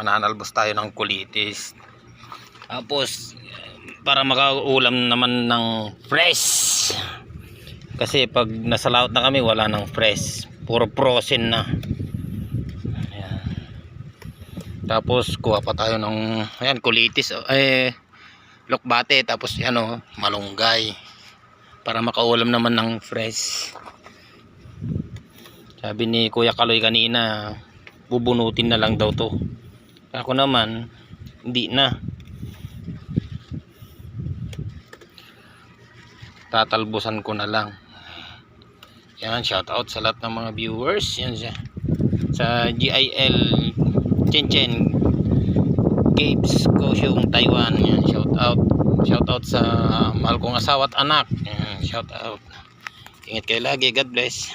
mananalbos tayo ng kulitis. Tapos para makaulam naman ng fresh. Kasi pag nasa laut na kami wala nang fresh. Puro frozen na. Ayan. tapos kuha pa tayo ng ayan kulitis. Eh lokbate. Tapos ano malunggay. Para makaulam naman ng fresh sabi ni Kuya Kaloy kanina bubunutin na lang daw to. Ako naman hindi na. Tatalbusan ko na lang. Yan shout out sa lahat ng mga viewers. Yan siya. Sa GIL Chenchen Caves Kaohsiung Taiwan. Yan shout out shout out sa mahal kong asawa at anak. Yan, shout out ingat kayo lagi. God bless